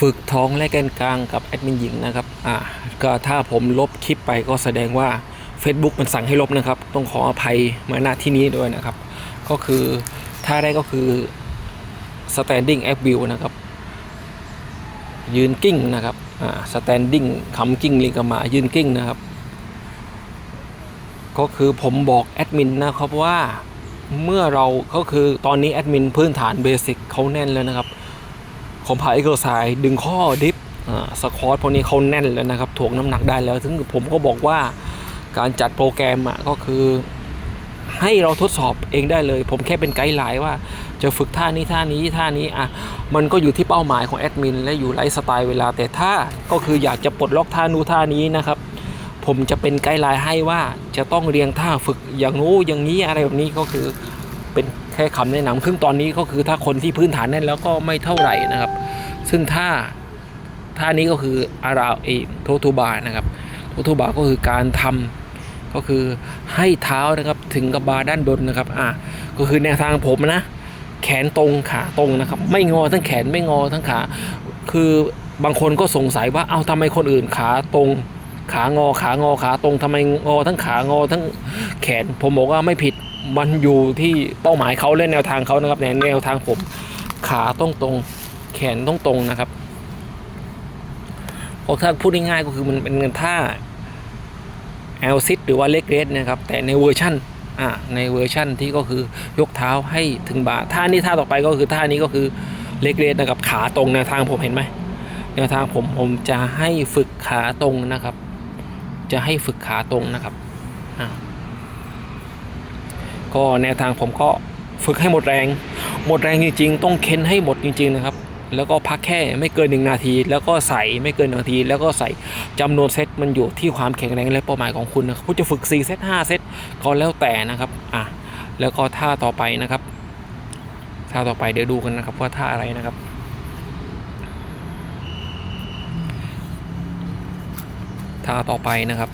ฝึกท้องและแกนกลางกับแอดมินหญิงนะครับ อ่า ก็ถ้าผมลบคลิปไปก็แสดงว่า Facebook มันสั่งให้ลบนะครับ ต้องขออภัยมาณที่นี้ด้วยนะครับ ก็คือท่าแรกก็คือ standing ab view นะครับ ยืนกิ้งนะครับ อ่า standing คำกิ้งลิงกมา ยืนกิ้งนะครับ ก็คือผมบอกแอดมินนะครับว่าเมื่อเราก็คือตอนนี้แอดมินพื้นฐานเบสิกเขาแน่นแล้วนะครับ ผมผ่าเอ็กซ์ไซด์ดึงข้อดิฟสควอตพวกนี้เขาแน่นแล้วนะครับถ่วงน้ำหนักได้แล้วถึงผมก็บอกว่าการจัดโปรแกรมอะก็คือให้เราทดสอบเองได้เลย ผมแค่เป็นไกด์ไลน์ว่า จะฝึกท่านี้ท่านี้ท่านี้อะมันก็อยู่ที่เป้าหมายของแอดมินและอยู่ไลฟ์สไตล์เวลาแต่ถ้าก็คืออยากจะปลดล็อกท่านู้ท่านี้นะครับ ผมจะเป็นไกด์ไลน์ให้ว่าจะต้องเรียงท่าฝึกอย่างนู้อย่างนี้อะไรแบบนี้ก็คือ เป็นแค่คำแนะนำซึ่งตอนนี้ก็คือถ้าคนที่พื้นฐานแน่นแล้วก็ไม่เท่าไหร่นะครับ ซึ่งท่าท่านี้ก็คืออาราเอโททูบานะครับโททูบาก็คือการทำก็คือให้เท้านะครับถึงกับบาด้านบนนะครับอะก็คือแนวทางผมนะ แขนตรงขาตรงนะครับ ไม่งอทั้งแขนไม่งอทั้งขา คือบางคนก็สงสัยว่าเอาทำไมคนอื่นขาตรงขางอขางอขาตรงทำไมงอทั้งขางอทั้งแขน ผมบอกว่าไม่ผิด มันอยู่ที่เป้าหมายเขาและแนวทางเขานะครับในแนวทางผมขาต้องตรงแขนต้องตรงนะครับเพราะถ้าพูดง่ายๆก็คือมันเป็นเงินท่าแอลซิดหรือว่าเล็กเรสนะครับ แต่ในเวอร์ชั่นอ่าในเวอร์ชั่นที่ก็คือยกเท้าให้ถึงบ่าท่านี้ท่าต่อไปก็คือท่านี้ก็คือเล็กเรสนะครับขาตรงแนวทางผมเห็นไหมแนวทางผมผมจะให้ฝึกขาตรงนะครับ จะให้ฝึกขาตรงนะครับอ่า ก็แนวทางผมก็ฝึกให้หมดแรง หมดแรงจริง ๆ ต้องเค้นให้หมดจริง ๆ นะครับ แล้วก็พักแค่ไม่เกินหนึ่งนาที แล้วก็ใส่ไม่เกินหนึ่งนาที แล้วก็ใส่จำนวนเซตมันอยู่ที่ความแข็งแรงและเป้าหมายของคุณนะครับคุณจะฝึก 4 เซต 5 เซตก็แล้วแต่นะครับอะแล้วก็ท่าต่อไปนะครับท่าต่อไปเดี๋ยวดูกันนะครับว่าท่าอะไรนะครับท่าต่อไปนะครับ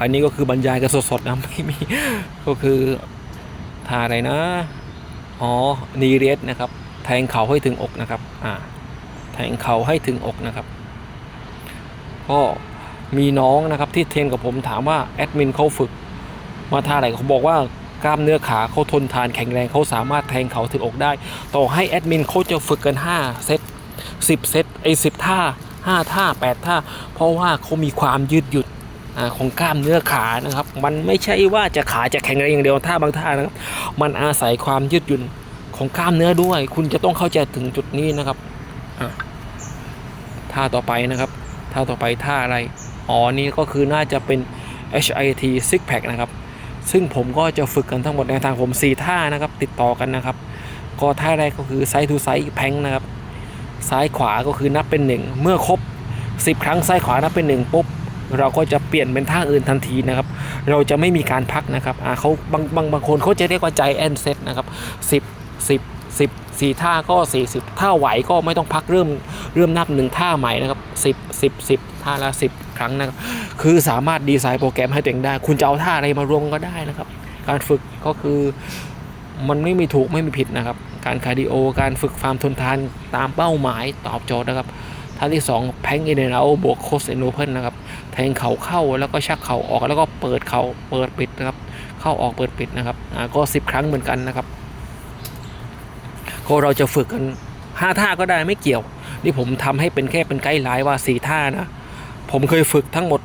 อันนี้ก็คือบรรยายกันสดๆนะไม่มีก็คือท่าอะไรนะ อ๋อ นีเรสนะครับ แทงเข่าให้ถึงอกนะครับ อ่า แทงเข่าให้ถึงอกนะครับ ก็มีน้องนะครับที่เทรนกับผมถามว่าแอดมินเขาฝึก มาท่าอะไหนเขาบอกว่ากล้ามเนื้อขาเขาทนทานแข็งแรงเขาสามารถแทงเข่าถึงอกได้ ต่อให้แอดมินเขาจะฝึกกัน 5 เซต10 เซตไอ้สิท่า 5 ท่า 8 ท่า เพราะว่าเขามีความยืดหยุ่น ของกล้ามเนื้อขานะครับ มันไม่ใช่ว่าจะขาจะแข็งแรงอย่างเดียวท่าบางท่านะครับ มันอาศัยความยืดหยุ่นของกล้ามเนื้อด้วย คุณจะต้องเข้าใจถึงจุดนี้นะครับท่าต่อไปนะครับท่าต่อไปท่าอะไรอ๋อนี่ก็คือน่าจะเป็น HIT six pack นะครับ ซึ่งผมก็จะฝึกกันทั้งหมดในทางผม 4 ท่านะครับ ติดต่อกันนะครับ ก็ท่าแรกก็คือไซส์ทูไซส์แพงนะครับ ซ้ายขวาก็คือนับเป็น 1 เมื่อครบ 10 ครั้งซ้ายขวานับเป็น 1 ปุ๊บ เราก็จะเปลี่ยนเป็นท่าอื่นทันทีนะครับ เราจะไม่มีการพักนะครับอ่าเขาบางบางบางคนเขาจะเรียกว่าใจแอนเซตนะครับ10 10 10สี่ท่าก็ 40 ถ้าไหวก็ไม่ต้องพักเริ่มเริ่มนับหนึ่งท่าใหม่นะครับ10 10 10ท่าละ10 ครั้งนะครับคือสามารถดีไซน์โปรแกรมให้ตัวเองได้ คุณจะเอาท่าอะไรมารวมก็ได้นะครับ การฝึกก็คือมันไม่มีถูกไม่มีผิดนะครับ การคาร์ดิโอ การฝึกความทนทานตามเป้าหมายตอบโจทย์นะครับท่าที่ 2 แพงอินเดนเอาบวกโคสเอนโอเพนนะครับ ทงเข่าเข้าแล้วก็ชักเข่าออกแล้วก็เปิดเข่าเปิดปิดนะครับ เข้าออกเปิดปิดนะครับอ่าก็ 10 ครั้งเหมือนกันนะครับก็เราจะฝึกกัน5ท่าก็ได้ไม่เกี่ยว นี่ผมทำให้เป็นแค่เป็นไกด์ไลน์ว่า4ท่านะ ผมเคยฝึกทั้งหมด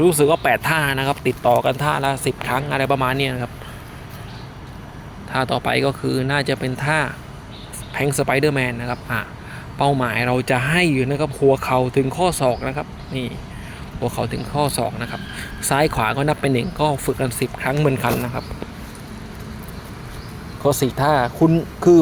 รู้สึกว่า8ท่านะครับ ติดต่อกันท่าละ10ครั้งอะไรประมาณนี้นะครับท่าต่อไปก็คือน่าจะเป็นท่าแพงสไปเดอร์แมนนะครับอะเป้าหมายเราจะให้อยู่นะครับหัวเข่าถึงข้อศอกนะครับ นี่ หัวเข่าถึงข้อศอกนะครับ ซ้ายขวาก็นับเป็นหนึ่งก็ฝึกกัน10ครั้งเหมือนกันนะครับก็สี่ท่าคุณคือ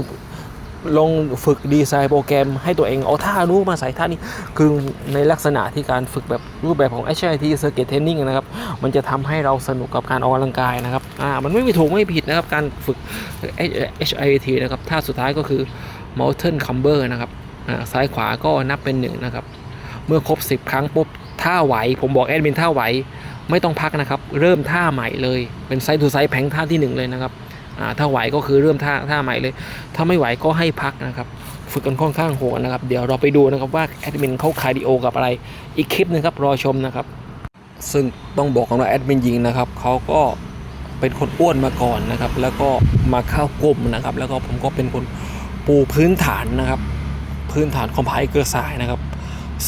ลองฝึกดีไซน์โปรแกรมให้ตัวเองเอาท่านู้นมาใส่ท่านี้ คือในลักษณะที่การฝึกแบบรูปแบบของ HIT Circuit Training นะครับ มันจะทำให้เราสนุกกับการออกกำลังกายนะครับอ่ามันไม่มีถูกไม่ผิดนะครับ การฝึก HIT นะครับท่าสุดท้ายก็คือ Mountain Climber นะครับอ่าซ้ายขวาก็นับเป็นหนึ่งนะครับ เมื่อครบ 10 ครั้งปุ๊บ ท่าไหวผมบอกแอดมินท่าไหวไม่ต้องพักนะครับ เริ่มท่าใหม่เลย เป็นไซส์ทูไซส์แพงท่าที่หนึ่งเลยนะครับถ้าไหวก็คือเริ่มท่าท่าใหม่เลย ถ้าไม่ไหวก็ให้พักนะครับฝึกกันค่อนข้างโหดนะครับ เดี๋ยวเราไปดูนะครับว่าแอดมินเขาคาร์ดิโอกับอะไร อีกคลิปหนึงครับรอชมนะครับ ซึ่งต้องบอกกันว่าแอดมินหญิงนะครับเขาก็เป็นคนอ้วนมาก่อนนะครับ แล้วก็มาเข้ากลุ่มนะครับ แล้วก็ผมก็เป็นคนปูพื้นฐานนะครับ พื้นฐานคอมไพเกอร์สายนะครับ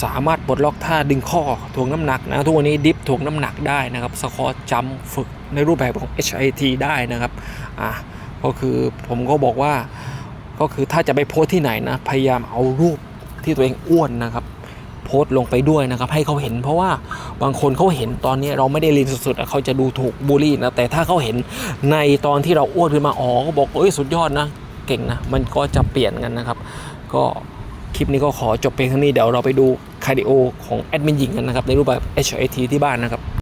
สามารถปลดล็อกท่าดึงข้อถ่วงน้ำหนักนะทุกวันนี้ดิฟถ่วงน้ำหนักได้นะครับสควอตจัมฝึกในรูปแบบของ HIT ได้นะครับอะก็คือผมก็บอกว่าก็คือถ้าจะไปโพสที่ไหนนะพยายามเอารูปที่ตัวเองอ้วนนะครับโพสต์ลงไปด้วยนะครับให้เขาเห็นเพราะว่าบางคนเขาเห็นตอนนี้เราไม่ได้ลีนสุดๆเขาจะดูถูกบูลลี่นะแต่ถ้าเขาเห็นในตอนที่เราอ้วนขึ้นมาอ๋อก็บอกเอ้ยสุดยอดนะ เก่งนะ มันก็จะเปลี่ยนกันนะครับ ก็ คลิปนี้ก็ขอจบเพียงเท่านี้เดี๋ยวเราไปดูคาร์ดิโอของแอดมินหญิงกันนะครับในรูปแบบ HIT ที่บ้านนะครับ